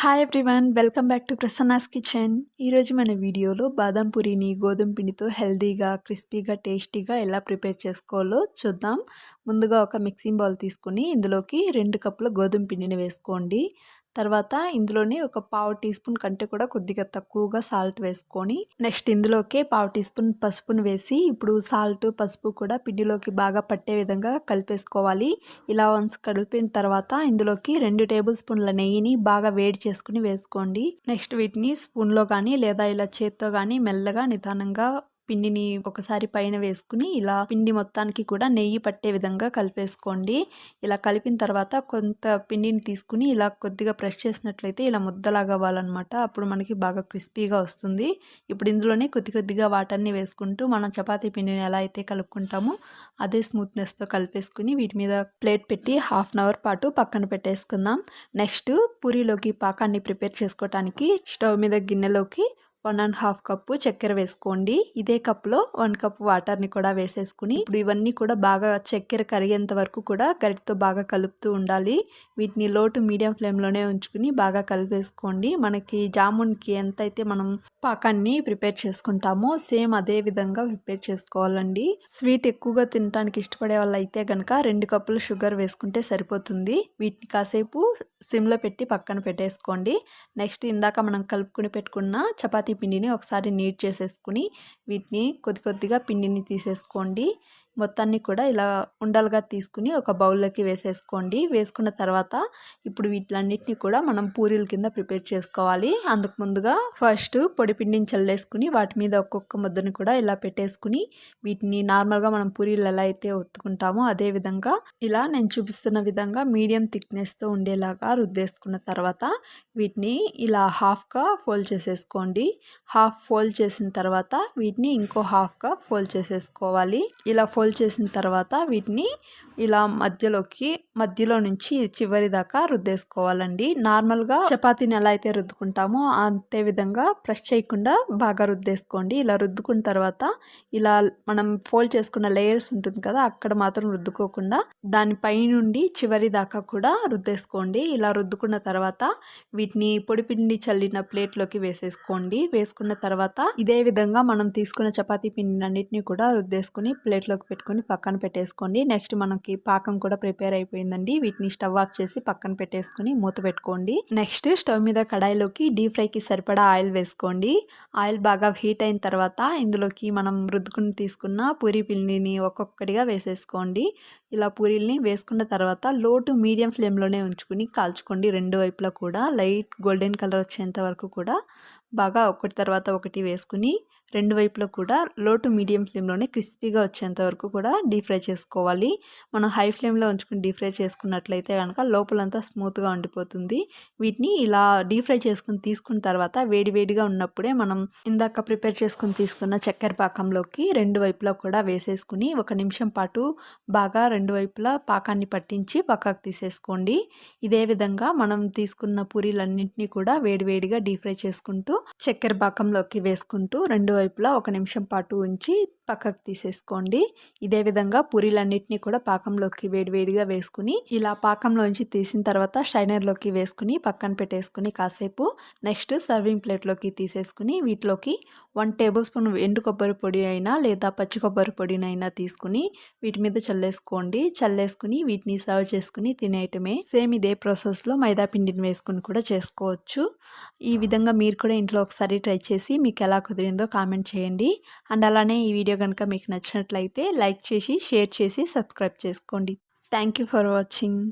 Hi everyone welcome back to Prasanna's kitchen ఈరోజు మన వీడియోలో బాదం పూరిని గోధుమ పిండితో హెల్తీగా క్రిస్పీగా టేస్టీగా ఎలా ప్రిపేర్ చేసుకోవాలో చూద్దాం. ముందుగా ఒక మిక్సింగ్ బౌల్ తీసుకుని ఇందులోకి రెండు కప్పుల గోధుమ పిండిని వేసుకోండి. తర్వాత ఇందులోనే ఒక పావు టీ స్పూన్ కంటే కూడా కొద్దిగా తక్కువగా సాల్ట్ వేసుకొని నెక్స్ట్ ఇందులోకే పావు టీ స్పూన్ పసుపును వేసి ఇప్పుడు సాల్ట్ పసుపు కూడా పిండిలోకి బాగా పట్టే విధంగా కలిపేసుకోవాలి. ఇలా వన్స్ కలిపిన తర్వాత ఇందులోకి రెండు టేబుల్ స్పూన్ల నెయ్యిని బాగా వేడి చేసుకుని వేసుకోండి. నెక్స్ట్ వీటిని స్పూన్లో కానీ లేదా ఇలా చేత్తో కానీ మెల్లగా నిదానంగా పిండిని ఒకసారి పైన వేసుకుని ఇలా పిండి మొత్తానికి కూడా నెయ్యి పట్టే విధంగా కలిపేసుకోండి. ఇలా కలిపిన తర్వాత కొంత పిండిని తీసుకుని ఇలా కొద్దిగా ప్రెస్ చేసినట్లయితే ఇలా ముద్దలాగా అవ్వాలన్నమాట. అప్పుడు మనకి బాగా క్రిస్పీగా వస్తుంది. ఇప్పుడు ఇందులోనే కొద్ది కొద్దిగా వాటర్ని వేసుకుంటూ మనం చపాతీ పిండిని ఎలా అయితే కలుపుకుంటామో అదే స్మూత్నెస్తో కలిపేసుకుని వీటి మీద ప్లేట్ పెట్టి హాఫ్ అన్ అవర్ పాటు పక్కన పెట్టేసుకుందాం. నెక్స్ట్ పూరిలోకి పాకాన్ని ప్రిపేర్ చేసుకోవటానికి స్టవ్ మీద గిన్నెలోకి వన్ అండ్ హాఫ్ కప్పు చక్కెర వేసుకోండి. ఇదే కప్లో వన్ కప్ వాటర్ని కూడా వేసేసుకుని ఇప్పుడు ఇవన్నీ కూడా బాగా చక్కెర కరిగేంత వరకు కూడా గరిటతో బాగా కలుపుతూ ఉండాలి. వీటిని లో టు మీడియం ఫ్లేమ్లోనే ఉంచుకుని బాగా కలిపేసుకోండి. మనకి జామున్కి ఎంతైతే మనం పాకాన్ని ప్రిపేర్ చేసుకుంటామో సేమ్ అదే విధంగా ప్రిపేర్ చేసుకోవాలండి. స్వీట్ ఎక్కువగా తినడానికి ఇష్టపడే వాళ్ళు అయితే కనుక రెండు కప్పులు షుగర్ వేసుకుంటే సరిపోతుంది. వీటిని కాసేపు సిమ్లో పెట్టి పక్కన పెట్టేసుకోండి. నెక్స్ట్ ఇందాక మనం కలుపుకుని పెట్టుకున్న చపాతీ చపాతీ పిండిని ఒకసారి నీట్ చేసేసుకుని వీటిని కొద్ది కొద్దిగా పిండిని తీసేసుకోండి. మొత్తాన్ని కూడా ఇలా ఉండలుగా తీసుకుని ఒక బౌల్లోకి వేసేసుకోండి. వేసుకున్న తర్వాత ఇప్పుడు వీటిలన్నిటిని కూడా మనం పూరీల కింద ప్రిపేర్ చేసుకోవాలి. అందుకు ముందుగా ఫస్ట్ పొడి పిండిని చల్లేసుకుని వాటి మీద ఒక్కొక్క ముద్దని కూడా ఇలా పెట్టేసుకుని వీటిని నార్మల్గా మనం పూరీలు ఎలా అయితే ఒత్తుకుంటామో అదే విధంగా ఇలా నేను చూపిస్తున్న విధంగా మీడియం థిక్నెస్తో ఉండేలాగా రుద్దేసుకున్న తర్వాత వీటిని ఇలా హాఫ్గా ఫోల్డ్ చేసేసుకోండి. హాఫ్ ఫోల్డ్ చేసిన తర్వాత వీటిని ఇంకో హాఫ్గా ఫోల్డ్ చేసేసుకోవాలి. ఇలా ఫోల్డ్ చేసిన తర్వాత వీటిని ఇలా మధ్యలోకి మధ్యలో నుంచి చివరి దాకా రుద్దేసుకోవాలండి. నార్మల్గా చపాతీని ఎలా అయితే రుద్దుకుంటామో అంతే విధంగా ప్రెస్ చేయకుండా బాగా రుద్దేసుకోండి. ఇలా రుద్దుకున్న తర్వాత ఇలా మనం ఫోల్డ్ చేసుకున్న లేయర్స్ ఉంటుంది కదా అక్కడ మాత్రం రుద్దుకోకుండా దానిపై నుండి చివరి దాకా కూడా రుద్దేసుకోండి. ఇలా రుద్దుకున్న తర్వాత వీటిని పొడిపిండి చల్లిన ప్లేట్లోకి వేసేసుకోండి. వేసుకున్న తర్వాత ఇదే విధంగా మనం తీసుకున్న చపాతీ పిండి అన్నిటిని కూడా రుద్దేసుకుని ప్లేట్లోకి పెట్టుకొని పక్కన పెట్టేసుకోండి. నెక్స్ట్ మనకి పాకం కూడా ప్రిపేర్ అయిపోయిందండి. వీటిని స్టవ్ ఆఫ్ చేసి పక్కన పెట్టేసుకుని మూత పెట్టుకోండి. నెక్స్ట్ స్టవ్ మీద కడాయిలోకి డీప్ ఫ్రైకి సరిపడా ఆయిల్ వేసుకోండి. ఆయిల్ బాగా హీట్ అయిన తర్వాత ఇందులోకి మనం రుద్దుకుని తీసుకున్న పూరి పిల్లిని ఒక్కొక్కటిగా వేసేసుకోండి. ఇలా పూరీల్ని వేసుకున్న తర్వాత లో టు మీడియం ఫ్లేమ్లోనే ఉంచుకుని కాల్చుకోండి. రెండు వైపులా కూడా లైట్ గోల్డెన్ కలర్ వచ్చేంత వరకు కూడా బాగా ఒకటి తర్వాత ఒకటి వేసుకుని రెండు వైపులో కూడా లో టు మీడియం ఫ్లేమ్లోనే క్రిస్పీగా వచ్చేంత వరకు కూడా డీప్ ఫ్రై చేసుకోవాలి. మనం హై ఫ్లేమ్లో ఉంచుకుని డీప్ ఫ్రై చేసుకున్నట్లయితే కనుక లోపలంతా స్మూత్గా ఉండిపోతుంది. వీటిని ఇలా డీప్ ఫ్రై చేసుకుని తీసుకున్న తర్వాత వేడివేడిగా ఉన్నప్పుడే మనం ఇందాక ప్రిపేర్ చేసుకుని తీసుకున్న చక్కెర పాకంలోకి రెండు వైపులా కూడా వేసేసుకుని ఒక నిమిషం పాటు బాగా రెండు వైపులా పాకాన్ని పట్టించి పక్కకు తీసేసుకోండి. ఇదే విధంగా మనం తీసుకున్న పూరీలన్నింటినీ కూడా వేడివేడిగా డీప్ ఫ్రై చేసుకుంటూ చక్కెర పాకంలోకి వేసుకుంటూ రెండు వైపులా ఒక నిమిషం పాటు ఉంచి పక్కకు తీసేసుకోండి. ఇదే విధంగా పూరీలన్నింటినీ కూడా పాకంలోకి వేడివేడిగా వేసుకుని ఇలా పాకంలోంచి తీసిన తర్వాత షైనర్లోకి వేసుకుని పక్కన పెట్టేసుకుని కాసేపు నెక్స్ట్ సర్వింగ్ ప్లేట్లోకి తీసేసుకుని వీటిలోకి వన్ టేబుల్ స్పూన్ ఎండు కొబ్బరి పొడి అయినా లేదా పచ్చి కొబ్బరి పొడినైనా తీసుకుని వీటి మీద చల్లేసుకోండి. చల్లేసుకుని వీటిని సర్వ్ చేసుకుని తినేయటమే. సేమ్ ఇదే ప్రాసెస్లో మైదా పిండిని వేసుకుని కూడా చేసుకోవచ్చు. ఈ విధంగా మీరు కూడా ఇంట్లో ఒకసారి ట్రై చేసి మీకు ఎలా కుదిరిందో కామెంట్ చేయండి. అండ్ అలానే ఈ వీడియో కనుక మీకు నచ్చినట్లయితే లైక్ చేసి షేర్ చేసి సబ్స్క్రైబ్ చేసుకోండి. Thank you for watching.